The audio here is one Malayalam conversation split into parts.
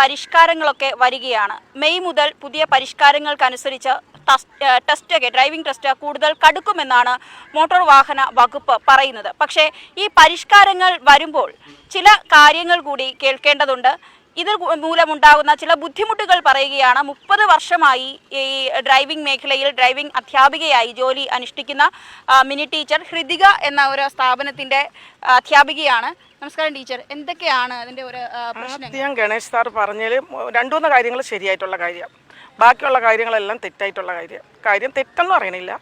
പരിഷ്കാരങ്ങളൊക്കെ വരികയാണ്. മെയ് മുതൽ പുതിയ പരിഷ്കാരങ്ങൾക്കനുസരിച്ച് ടസ്- ടെസ്റ്റ് ഒക്കെ ഡ്രൈവിംഗ് ടെസ്റ്റ് കൂടുതൽ കടുക്കുമെന്നാണ് മോട്ടോർ വാഹന വകുപ്പ് പറയുന്നത്. പക്ഷേ ഈ പരിഷ്കാരങ്ങൾ വരുമ്പോൾ ചില കാര്യങ്ങൾ കൂടി കേൾക്കേണ്ടതുണ്ട്. ഇത് മൂലമുണ്ടാകുന്ന ചില ബുദ്ധിമുട്ടുകൾ പറയുകയാണ്. മുപ്പത് വർഷമായി ഈ ഡ്രൈവിംഗ് മേഖലയിൽ ഡ്രൈവിംഗ് അധ്യാപികയായി ജോലി അനുഷ്ഠിക്കുന്ന മിനി ടീച്ചർ ഹൃതിക എന്ന ഒരു സ്ഥാപനത്തിന്റെ അധ്യാപികയാണ്. നമസ്കാരം ടീച്ചർ. എന്തൊക്കെയാണ് അതിന്റെ ഒരു പ്രശ്നം ഗണേഷ് സാർ പറഞ്ഞതിൽ രണ്ടു മൂന്ന് കാര്യങ്ങൾ ശരിയായിട്ടുള്ള കാര്യം. ബാക്കിയുള്ള കാര്യങ്ങളെല്ലാം തെറ്റായിട്ടുള്ള കാര്യം. കാര്യം തെറ്റെന്ന് പറയണില്ല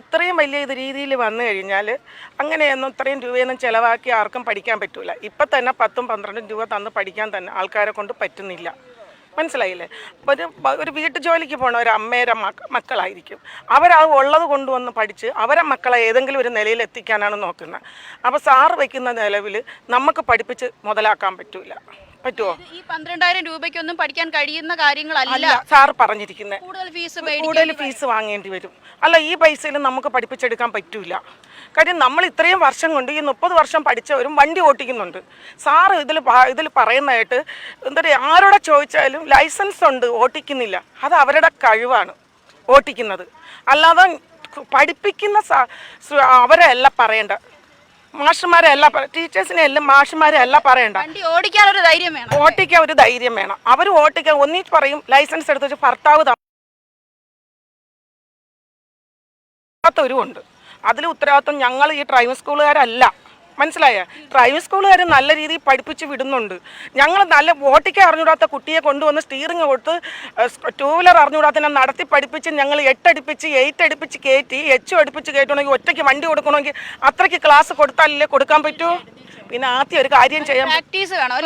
ഇത്രയും വലിയ ഇത് രീതിയിൽ വന്നു കഴിഞ്ഞാൽ അങ്ങനെയൊന്നും ഇത്രയും രൂപയൊന്നും ചിലവാക്കി ആർക്കും പഠിക്കാൻ പറ്റില്ല ഇപ്പം തന്നെ പത്തും പന്ത്രണ്ടും രൂപ തന്ന് പഠിക്കാൻ തന്നെ ആൾക്കാരെ കൊണ്ട് പറ്റുന്നില്ല. മനസ്സിലായില്ലേ? ഒരു ഒരു വീട്ടു ജോലിക്ക് പോണ ഒരു അമ്മയുടെ മക്ക മക്കളായിരിക്കും. അവരത് ഉള്ളത് കൊണ്ടുവന്ന് പഠിച്ച് അവരെ മക്കളെ ഏതെങ്കിലും ഒരു നിലയിൽ എത്തിക്കാനാണ് നോക്കുന്നത് അപ്പോൾ സാറ് വയ്ക്കുന്ന നിലവിൽ നമുക്ക് പഠിപ്പിച്ച് മുതലാക്കാൻ പറ്റൂല. പറ്റുമോ ഈ പന്ത്രണ്ടായിരം രൂപയ്ക്കൊന്നും പഠിക്കാൻ കഴിയുന്ന കാര്യങ്ങളല്ല. സാർ പറഞ്ഞിരിക്കുന്നത് കൂടുതൽ ഫീസ് കൂടുതൽ ഫീസ് വാങ്ങേണ്ടി വരും. അല്ല ഈ പൈസയിൽ നമുക്ക് പഠിപ്പിച്ചെടുക്കാൻ പറ്റൂല. കാര്യം നമ്മൾ ഇത്രയും വർഷം കൊണ്ട് ഈ മുപ്പത് വർഷം പഠിച്ചവരും വണ്ടി ഓട്ടിക്കുന്നുണ്ട്. സാറ് ഇതിൽ ഇതിൽ പറയുന്നതായിട്ട് എന്താ പറയുക ആരോടെ ചോദിച്ചാലും ലൈസൻസ് ഉണ്ട് ഓട്ടിക്കുന്നില്ല. അത് അവരുടെ കഴിവാണ് ഓട്ടിക്കുന്നത്. അല്ലാതെ പഠിപ്പിക്കുന്ന സ- സ- അവരെ അല്ല പറയേണ്ട. മാഷന്മാരെ അല്ല ടീച്ചേഴ്സിനെ എല്ലാം മാഷന്മാരെ അല്ല പറയണ്ട. വണ്ടി ഓടിക്കാൻ ഒരു ധൈര്യം വേണം ഓട്ടിക്കാൻ ഒരു ധൈര്യം വേണം. അവർ ഓട്ടിക്കാൻ ഒന്നി പറയും ലൈസൻസ് എടുത്ത് വെച്ച് ഭർത്താവ് ഉണ്ട്. അതിൽ ഉത്തരവാദിത്വം ഞങ്ങൾ ഈ ഡ്രൈവിംഗ് സ്കൂളുകാരല്ല മനസ്സിലായ? പ്രൈവറ്റ് സ്കൂളുകാർ നല്ല രീതിയിൽ പഠിപ്പിച്ച് വിടുന്നുണ്ട്. ഞങ്ങൾ നല്ല ഓട്ടിക്കാൻ അറിഞ്ഞൂടാത്ത കുട്ടിയെ കൊണ്ടുവന്ന് സ്റ്റീറിങ് കൊടുത്ത് ടൂ വീലർ അറിഞ്ഞൂടാത്തതിനെ നടത്തി പഠിപ്പിച്ച് ഞങ്ങൾ എട്ടടിപ്പിച്ച് എയ്റ്റ് അടിപ്പിച്ച് കയറ്റി എച്ച് അടിപ്പിച്ച് കയറ്റണമെങ്കിൽ ഒറ്റയ്ക്ക് വണ്ടി കൊടുക്കണമെങ്കിൽ അത്രയ്ക്ക് ക്ലാസ് കൊടുത്താലല്ലേ കൊടുക്കാൻ പറ്റൂ? പിന്നെ ആദ്യം ഒരു കാര്യം ചെയ്യാം പ്രാക്ടീസ് വേണം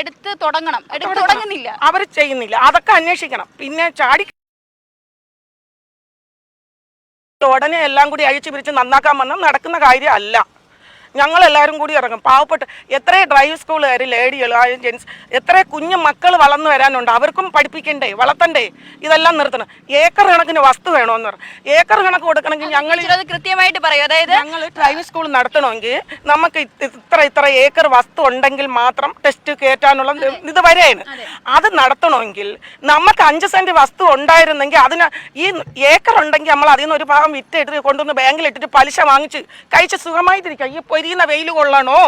എടുത്ത് തുടങ്ങണം. തുടങ്ങുന്നില്ല. അവർ ചെയ്യുന്നില്ല. അതൊക്കെ അന്വേഷിക്കണം. പിന്നെ ചാടി ഉടനെ എല്ലാം കൂടി അഴിച്ചു പിരിച്ച് നന്നാക്കാൻ വന്നാൽ നടക്കുന്ന കാര്യം എല്ലാവരും കൂടി ഇറങ്ങും. പാവപ്പെട്ട എത്ര ഡ്രൈവ് സ്കൂളുകാർ ലേഡികൾ ജെൻസ് എത്ര കുഞ്ഞു മക്കൾ വളർന്നു വരാനുണ്ട്. അവർക്കും പഠിപ്പിക്കണ്ടേ വളർത്തണ്ടേ? ഇതെല്ലാം നിർത്തണം. ഏക്കർ കണക്കിന് വസ്തു വേണമെന്ന് പറഞ്ഞു ഏക്കർ കണക്ക് കൊടുക്കണമെങ്കിൽ ഞങ്ങൾ കൃത്യമായിട്ട് പറയും. അതായത് ഞങ്ങൾ ഡ്രൈവ് സ്കൂൾ നടത്തണമെങ്കിൽ നമുക്ക് ഇത്ര ഇത്ര ഏക്കർ വസ്തു ഉണ്ടെങ്കിൽ മാത്രം ടെസ്റ്റ് കയറ്റാനുള്ള ഇത് വരെയാണ്. അത്. നടത്തണമെങ്കിൽ നമുക്ക് അഞ്ച് സെന്റ് വസ്തു ഉണ്ടായിരുന്നെങ്കിൽ അതിന് ഈ ഏക്കർ ഉണ്ടെങ്കിൽ നമ്മൾ അതിൽ നിന്ന് ഒരു ഭാഗം വിറ്റ് എടുത്ത് കൊണ്ടുവന്ന് ബാങ്കിൽ ഇട്ടിട്ട് പലിശ വാങ്ങിച്ച് കഴിച്ച് സുഖമായിട്ടിരിക്കാം. ഈ പൊരിയുന്ന വെയിൽ കൊള്ളണോ?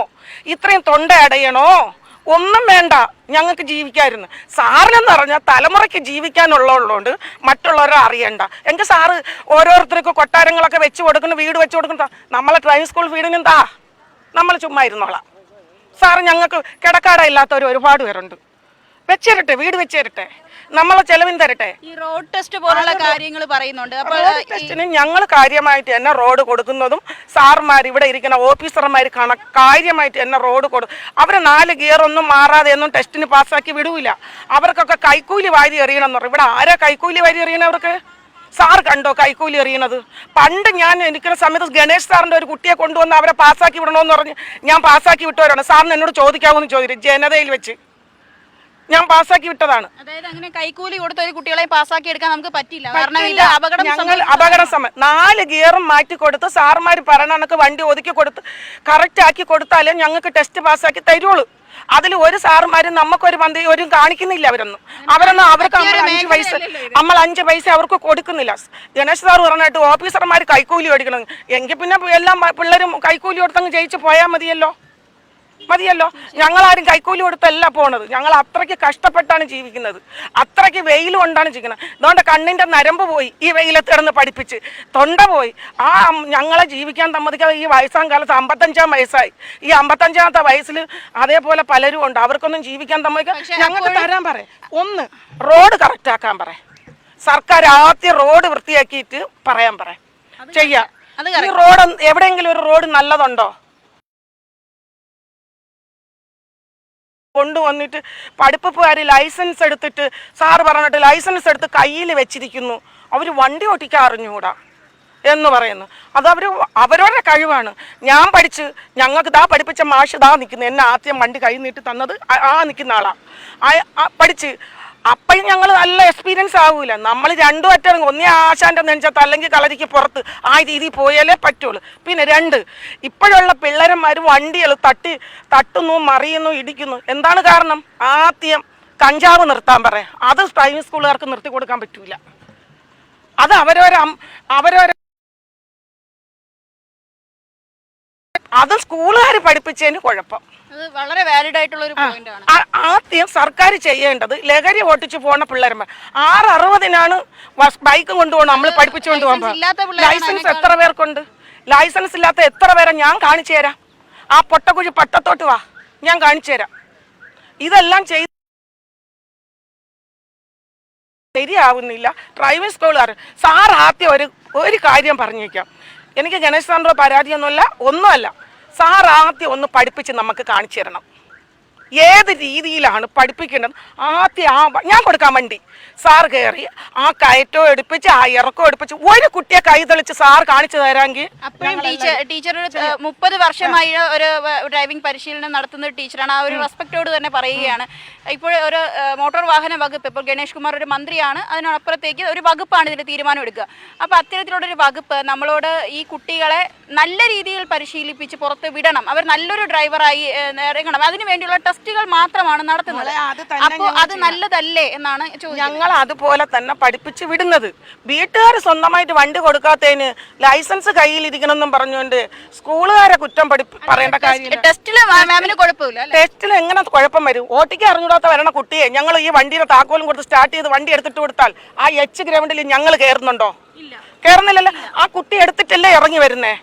ഇത്രയും തൊണ്ട അടയണോ? ഒന്നും വേണ്ട ഞങ്ങൾക്ക് ജീവിക്കായിരുന്നു. സാറിനെന്ന് പറഞ്ഞാൽ തലമുറയ്ക്ക് ജീവിക്കാനുള്ളതുകൊണ്ട് മറ്റുള്ളവരെ അറിയണ്ട. എന്റെ സാറ് ഓരോരുത്തർക്ക് കൊട്ടാരങ്ങളൊക്കെ വെച്ച് കൊടുക്കുന്നു വീട് വെച്ച് കൊടുക്കുന്നു. നമ്മളെ ഡ്രൈവിംഗ് സ്കൂൾ വീടിനെന്താ നമ്മൾ ചുമ്മാ ഇരുന്നോളാം. സാറ് ഞങ്ങൾക്ക് കിടക്കാട ഇല്ലാത്തവർ ഒരുപാട് പേരുണ്ട്. വെച്ചേരട്ടെ വീട് വെച്ചേരട്ടെ. നമ്മളെ ചെലവിന് തരട്ടെ. ഈ റോഡ് ടെസ്റ്റ് പോലുള്ള കാര്യങ്ങൾ പറയുന്നുണ്ട്. അപ്പോൾ റോഡ് ടെസ്റ്റിന് ഞങ്ങൾ കാര്യമായിട്ട് തന്നെ റോഡ് കൊടുക്കുന്നതും സാർമാർ ഇവിടെ ഇരിക്കുന്ന ഓഫീസർമാർ കണ കാര്യമായിട്ട് തന്നെ റോഡ് കൊടു അവർ നാല് ഗിയർ ഒന്നും മാറാതെ ഒന്നും ടെസ്റ്റിന് പാസ്സാക്കി വിടൂല. അവർക്കൊക്കെ കൈക്കൂലി വാരി എറിയണം എന്ന് പറയും ഇവിടെ ആരാ കൈക്കൂലി വാരി എറിയണവർക്ക് സാർ കണ്ടോ കൈക്കൂലി എറിയണത്? പണ്ട് ഞാൻ എനിക്കുന്ന സമയത്ത് ഗണേഷ് സാറിന്റെ ഒരു കുട്ടിയെ കൊണ്ടുവന്ന് അവരെ പാസ്സാക്കി വിടണമെന്ന് പറഞ്ഞ് ഞാൻ പാസ്സാക്കി വിട്ടവരാണ്. സാറിന് എന്നോട് ചോദിക്കാമെന്ന് ചോദിച്ചു ജനതയിൽ വെച്ച്. ഞാൻ പാസ്സാക്കി വിട്ടതാണ്. അതായത് അങ്ങനെ കൈക്കൂലി കൊടുത്ത ഒരു കുട്ടികളെ പാസ്സാക്കി എടുക്കാൻ നമുക്ക് പറ്റില്ല. കാരണം ഇത് അപകടം ഞങ്ങൾ അപകട സമയം നാല് ഗിയറും മാറ്റി കൊടുത്ത് സാർമാർ പറയണ കണക്ക് വണ്ടി ഒതുക്കി കൊടുത്ത് കറക്റ്റ് ആക്കി കൊടുത്താലേ ഞങ്ങൾക്ക് ടെസ്റ്റ് പാസ്സാക്കി തരുള്ളൂ. അതിൽ ഒരു സാറുമാരും നമുക്കൊരു പന്തി ഒരു കാണിക്കുന്നില്ല അവരൊന്നും. അവരൊന്നും അവർക്ക് നമ്മൾ അഞ്ച് പൈസ നമ്മൾ അഞ്ച് പൈസ അവർക്ക് കൊടുക്കുന്നില്ല. ഗണേഷ് സാർ പറഞ്ഞിട്ട് ഓഫീസർമാർ കൈക്കൂലി മേടിക്കണം എങ്കിൽ പിന്നെ എല്ലാം പിള്ളേരും കൈക്കൂലി കൊടുത്തങ്ങ് ജയിച്ച് പോയാൽ മതിയല്ലോ. മതിയല്ലോ. ഞങ്ങളാരും കൈക്കൂലി കൊടുത്തല്ല പോണത്. ഞങ്ങൾ അത്രയ്ക്ക് കഷ്ടപ്പെട്ടാണ് ജീവിക്കുന്നത്. അത്രയ്ക്ക് വെയിൽ കൊണ്ടാണ് ജീവിക്കുന്നത്. അതുകൊണ്ട് കണ്ണിന്റെ നരമ്പ് പോയി ഈ വെയിലത്ത് കിടന്ന് പഠിപ്പിച്ച്. തൊണ്ട പോയി. ആ ഞങ്ങളെ ജീവിക്കാൻ സമ്മതിക്കാതെ ഈ വയസ്സാം കാലത്ത് അമ്പത്തഞ്ചാം വയസ്സായി. ഈ അമ്പത്തഞ്ചാമത്തെ വയസ്സിൽ അതേപോലെ പലരും ഉണ്ട്. അവർക്കൊന്നും ജീവിക്കാൻ സമ്മതിക്കാൻ ഞങ്ങൾക്ക് തരാൻ പറയാം ഒന്ന് റോഡ് കറക്റ്റ് ആക്കാൻ പറയാം സർക്കാർ ആദ്യം റോഡ് വൃത്തിയാക്കിയിട്ട് പറയാൻ പറയാം ചെയ്യാം. ഈ റോഡ് എവിടെയെങ്കിലും ഒരു റോഡ് നല്ലതുണ്ടോ? കൊണ്ടുവന്നിട്ട് പഠിപ്പുകാർ ലൈസൻസ് എടുത്തിട്ട് സാറ് പറഞ്ഞിട്ട് ലൈസൻസ് എടുത്ത് കയ്യിൽ വെച്ചിരിക്കുന്നു. അവർ വണ്ടി ഓട്ടിക്കാൻ അറിഞ്ഞുകൂടാ? എന്ന് പറയുന്നു. അത് അവർ അവരവരുടെ കഴിവാണ്. ഞാൻ പഠിച്ച് ഞങ്ങൾക്ക് ദാ പഠിപ്പിച്ച മാഷ് ദാ നിൽക്കുന്നു. എന്നെ ആദ്യം വണ്ടി കൈ നീട്ടി തന്നത് ആ- നിൽക്കുന്ന ആളാണ് പഠിച്ച് അപ്പം ഞങ്ങൾ നല്ല എക്സ്പീരിയൻസ് ആവൂല. നമ്മൾ രണ്ടു അറ്റം ഒന്നേ ആശാന്റെ നെഞ്ചത്ത് അല്ലെങ്കിൽ കളരിക്ക് പുറത്ത് ആ രീതിയിൽ പോയാലേ പറ്റുള്ളൂ. പിന്നെ രണ്ട് ഇപ്പോഴുള്ള പിള്ളേരന്മാർ വണ്ടികൾ തട്ടി തട്ടുന്നു മറിയുന്നു ഇടിക്കുന്നു. എന്താണ് കാരണം? ആദ്യം കഞ്ചാവ് നിർത്താൻ പറയാം. അത് പ്രൈവറ്റ് സ്കൂളുകാർക്ക് നിർത്തി കൊടുക്കാൻ പറ്റൂല. അത് അവരവരെ അം- അത് സ്കൂളുകാർ പഠിപ്പിച്ചതിന് കുഴപ്പം. വളരെ വാലിഡ് ആയിട്ടുള്ള ഒരു പോയിന്റാണ് ആദ്യം സർക്കാർ ചെയ്യേണ്ടത് ലഹരി ഓട്ടിച്ച് പോണ പിള്ളേരുമ്പോ ആറ് അറുപതിനാണ് ബൈക്ക് കൊണ്ടുപോകണം നമ്മൾ പഠിപ്പിച്ചുകൊണ്ട് കൊണ്ടുപോകുമ്പോ പോകുമ്പോൾ ലൈസൻസ് എത്ര പേർക്കുണ്ട്? ലൈസൻസ് ഇല്ലാത്ത എത്ര പേരെ? ഞാൻ കാണിച്ചു തരാം. ആ പൊട്ടക്കുഴി പട്ടത്തോട്ട് വാ. ഞാൻ കാണിച്ചു തരാം. ഇതെല്ലാം ചെയ്ത് ശരിയാവുന്നില്ല. ഡ്രൈവിംഗ് സ്കൂളുകാർ സാർ ആദ്യം ഒരു ഒരു കാര്യം പറഞ്ഞേക്കാം. എനിക്ക് ഗണേശ് സാറിന്റെ പരാതിയൊന്നുമില്ല ഒന്നുമല്ല. സാർ ആദ്യം ഒന്ന് പഠിപ്പിച്ച് നമുക്ക് കാണിച്ചു തരണം. ഏത് രീതിയിലാണ് പഠിപ്പിക്കേണ്ടത്? ആദ്യം ആ ഞാൻ കൊടുക്കാൻ വണ്ടി. സാർ കയറി ആ കയറ്റോ എടുപ്പിച്ച് ആ ഇറക്കവും എടുപ്പിച്ച് ഒരു കുട്ടിയെ കൈ തെളിച്ച് സാർ കാണിച്ചു തരാമെങ്കിൽ അപ്പോഴും ടീച്ചർ ടീച്ചർ ഒരു മുപ്പത് വർഷമായി ഒരു ഡ്രൈവിംഗ് പരിശീലനം നടത്തുന്ന ഒരു ടീച്ചറാണ്. ആ ഒരു റെസ്പെക്റ്റോട് തന്നെ പറയുകയാണ്. ഇപ്പോൾ ഒരു മോട്ടോർ വാഹന വകുപ്പ് ഇപ്പോൾ ഗണേഷ് കുമാർ ഒരു മന്ത്രിയാണ്. അതിനപ്പുറത്തേക്ക് ഒരു വകുപ്പാണ് ഇതിന് തീരുമാനം എടുക്കുക. അപ്പോൾ അത്തരത്തിലുള്ള ഒരു വകുപ്പ് നമ്മളോട് ഈ കുട്ടികളെ നല്ല രീതിയിൽ പരിശീലിപ്പിച്ച് പുറത്ത് വിടണം. അവർ നല്ലൊരു ഡ്രൈവറായി ഇറങ്ങണം. അതിനു വേണ്ടിയുള്ള ടെസ്റ്റുകൾ മാത്രമാണ് നടത്തുന്നത്. അപ്പോൾ അത് നല്ലതല്ലേ എന്നാണ് ഞങ്ങൾ അതുപോലെ തന്നെ പഠിപ്പിച്ച് വിടുന്നത്. വീട്ടുകാർ സ്വന്തമായിട്ട് വണ്ടി കൊടുക്കാത്തതിന് ലൈസൻസ് കയ്യിൽ ഇരിക്കണമെന്നും പറഞ്ഞുകൊണ്ട് സ്കൂളുകാരെ കുറ്റം പറയേണ്ട കാര്യം ടെസ്റ്റിൽ മാമിന് കുഴപ്പമില്ല അല്ലേ? ടെസ്റ്റിൽ എങ്ങനെ കുഴപ്പം വരും? ഓട്ടിക്ക് അറിഞ്ഞൂടാത്ത വരണ കുട്ടിയെ ഞങ്ങൾ ഈ വണ്ടിയുടെ താക്കോലും കൊടുത്ത് സ്റ്റാർട്ട് ചെയ്ത് വണ്ടി എടുത്തിട്ട് കൊടുത്താൽ ആ എച്ച് ഗ്രൗണ്ടിൽ ഞങ്ങൾ കയറുന്നുണ്ടോ? കയറുന്നില്ലല്ലോ. ആ കുട്ടി എടുത്തിട്ടല്ലേ ഇറങ്ങി വരുന്നേ?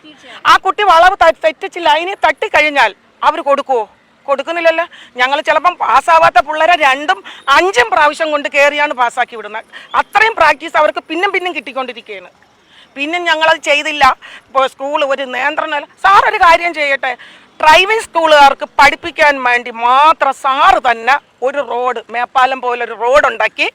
ആ കുട്ടി വളവ് തെറ്റിച്ച് ലൈനിൽ തട്ടി കഴിഞ്ഞാൽ അവർ കൊടുക്കുവോ? കൊടുക്കുന്നില്ലല്ലോ. ഞങ്ങൾ ചിലപ്പം പാസ്സാവാത്ത പിള്ളേരെ രണ്ടും അഞ്ചും പ്രാവശ്യം കൊണ്ട് കയറിയാണ് പാസ്സാക്കി വിടുന്നത് അത്രയും പ്രാക്ടീസ് അവർക്ക് പിന്നും പിന്നും കിട്ടിക്കൊണ്ടിരിക്കുകയാണ്. പിന്നെ ഞങ്ങളത് ചെയ്തില്ല. ഇപ്പോൾ സ്കൂൾ ഒരു നിയന്ത്രണം സാറൊരു കാര്യം ചെയ്യട്ടെ. ഡ്രൈവിംഗ് സ്കൂളുകാർക്ക് പഠിപ്പിക്കാൻ വേണ്ടി മാത്രം സാറ് തന്നെ ഒരു റോഡ് മേപ്പാലം പോലൊരു റോഡ് ഉണ്ടാക്കി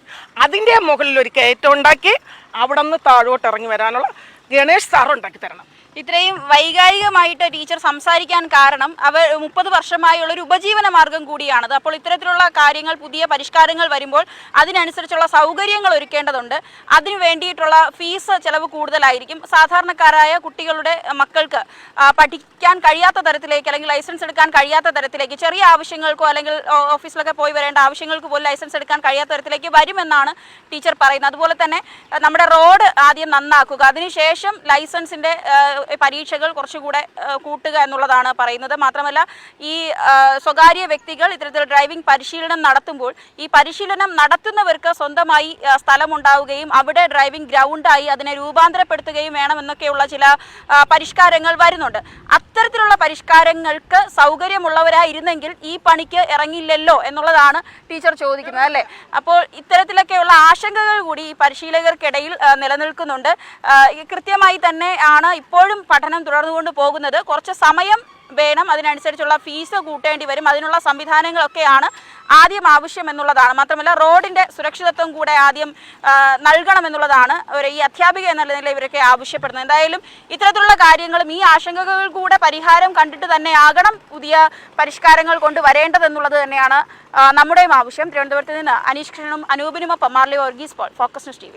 അതിന്റെ മുകളിൽ ഒരു കയറ്റം ഉണ്ടാക്കി അവിടെ നിന്ന് താഴോട്ട് ഇറങ്ങി വരാനുള്ള ഗണേഷ് സാർ ഉണ്ടാക്കി തരണം. ഇത്രയും വൈകാരികമായിട്ട് ടീച്ചർ സംസാരിക്കാൻ കാരണം അവർ മുപ്പത് വർഷമായുള്ള ഒരു ഉപജീവന മാർഗം കൂടിയാണത്. അപ്പോൾ ഇത്തരത്തിലുള്ള കാര്യങ്ങൾ പുതിയ പരിഷ്കാരങ്ങൾ വരുമ്പോൾ അതിനനുസരിച്ചുള്ള സൗകര്യങ്ങൾ ഒരുക്കേണ്ടതുണ്ട്. അതിനു വേണ്ടിയിട്ടുള്ള ഫീസ് ചിലവ് കൂടുതലായിരിക്കും. സാധാരണക്കാരായ കുട്ടികളുടെ മക്കൾക്ക് പഠിക്കാൻ കഴിയാത്ത തരത്തിലേക്ക് അല്ലെങ്കിൽ ലൈസൻസ് എടുക്കാൻ കഴിയാത്ത തരത്തിലേക്ക് ചെറിയ ആവശ്യങ്ങൾക്കോ അല്ലെങ്കിൽ ഓഫീസിലൊക്കെ പോയി വരേണ്ട ആവശ്യങ്ങൾക്ക് പോലും ലൈസൻസ് എടുക്കാൻ കഴിയാത്ത തരത്തിലേക്ക് വരുമെന്നാണ് ടീച്ചർ പറയുന്നത്. അതുപോലെ തന്നെ നമ്മുടെ റോഡ് ആദ്യം നന്നാക്കുക. അതിനുശേഷം ലൈസൻസിന്റെ ആ, പരീക്ഷകൾ കുറച്ചുകൂടെ കൂട്ടുക എന്നുള്ളതാണ് പറയുന്നത്. മാത്രമല്ല ഈ സ്വകാര്യ വ്യക്തികൾ ഇത്തരത്തിൽ ഡ്രൈവിംഗ് പരിശീലനം നടത്തുമ്പോൾ ഈ പരിശീലനം നടത്തുന്നവർക്ക് സ്വന്തമായി സ്ഥലമുണ്ടാവുകയും അവിടെ ഡ്രൈവിംഗ് ഗ്രൗണ്ടായി അതിനെ രൂപാന്തരപ്പെടുത്തുകയും വേണമെന്നൊക്കെയുള്ള ചില പരിഷ്കാരങ്ങൾ വരുന്നുണ്ട്. അത്തരത്തിലുള്ള പരിഷ്കാരങ്ങൾക്ക് സൗകര്യമുള്ളവരായിരുന്നെങ്കിൽ ഈ പണിക്ക് ഇറങ്ങില്ലല്ലോ എന്നുള്ളതാണ് ടീച്ചർ ചോദിക്കുന്നത് അല്ലേ? അപ്പോൾ ഇത്തരത്തിലൊക്കെയുള്ള ആശങ്കകൾ കൂടി ഈ പരിശീലകർക്കിടയിൽ നിലനിൽക്കുന്നുണ്ട്. കൃത്യമായി തന്നെ ആണ് ഇപ്പോഴും പഠനം തുടർന്നുകൊണ്ട് പോകുന്നത് കുറച്ച് സമയം വേണം അതിനനുസരിച്ചുള്ള ഫീസ് കൂട്ടേണ്ടി വരും. അതിനുള്ള സംവിധാനങ്ങളൊക്കെയാണ് ആദ്യം ആവശ്യം എന്നുള്ളതാണ്. മാത്രമല്ല റോഡിന്റെ സുരക്ഷിതത്വം കൂടെ ആദ്യം നൽകണമെന്നുള്ളതാണ് ഒരു ഈ അധ്യാപിക എന്ന നിലയിൽ ഇവരൊക്കെ ആവശ്യപ്പെടുന്നത്. എന്തായാലും ഇത്തരത്തിലുള്ള കാര്യങ്ങളും ഈ ആശങ്കകൾ കൂടെ പരിഹാരം കണ്ടിട്ട് തന്നെ ആകണം പുതിയ പരിഷ്കാരങ്ങൾ കൊണ്ട് വരേണ്ടതെന്നുള്ളത് തന്നെയാണ് നമ്മുടെയും ആവശ്യം. തിരുവനന്തപുരത്ത് നിന്ന് അനീഷ് കൃഷ്ണനും അനൂപിനുമൊപ്പം Marly Varghese Paul focus news T